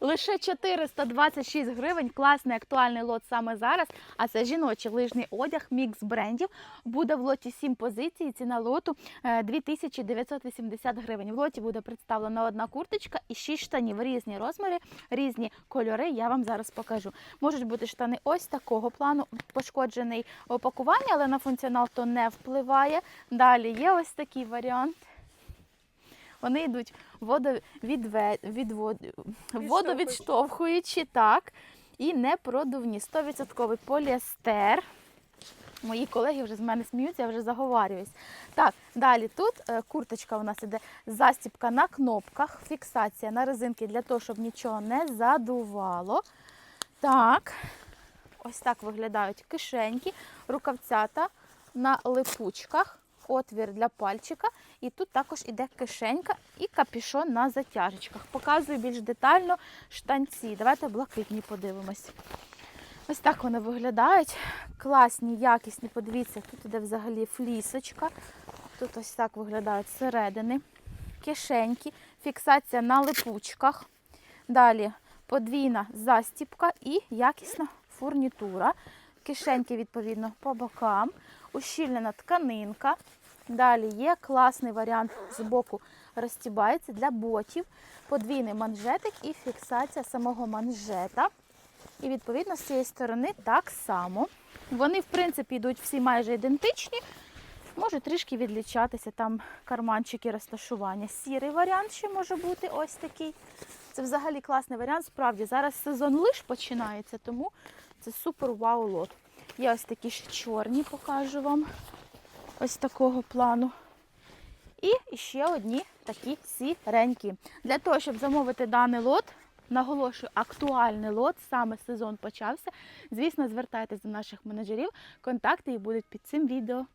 Лише 426 гривень. Класний актуальний лот саме зараз. А це жіночий лижний одяг, мікс брендів. Буде в лоті 7 позицій. Ціна лоту е, 2980 гривень. В лоті буде представлена одна курточка і 6 штанів. Різні розміри, різні кольори. Я вам зараз покажу. Можуть бути штани ось такого плану, пошкоджений опакування, але на функціонал то не впливає. Далі є ось такий варіант. Вони йдуть водовідве... відвод... водовідштовхуючі, так, і непродувні. 100% поліестер. Мої колеги вже з мене сміються, я вже заговарююсь. Так, далі тут е, курточка у нас іде застібка на кнопках, фіксація на резинки для того, щоб нічого не задувало. Так, ось так виглядають кишеньки, рукавцята на липучках, отвір для пальчика. І тут також іде кишенька і капішон на затяжечках. Показую більш детально штанці. Давайте блакитні подивимось. Ось так вони виглядають. Класні, якісні. Подивіться, тут іде взагалі флісочка. Тут ось так виглядають зсередини. Кишеньки, фіксація на липучках. Далі подвійна застіпка і якісна фурнітура. Кишеньки, відповідно, по бокам. Ущільнена тканинка. Далі є класний варіант з боку розтібається для ботів. Подвійний манжетик і фіксація самого манжета. І відповідно з цієї сторони так само. Вони, в принципі, йдуть всі майже ідентичні. Може трішки відлічатися там карманчики розташування. Сірий варіант ще може бути ось такий. Це взагалі класний варіант. Справді, зараз сезон лиш починається, тому це супер вау лот. Є ось такі ще чорні, покажу вам. Ось такого плану. І ще одні такі сіренькі. Для того, щоб замовити даний лот, наголошую, актуальний лот, саме сезон почався. Звісно, звертайтеся до наших менеджерів. Контакти і будуть під цим відео.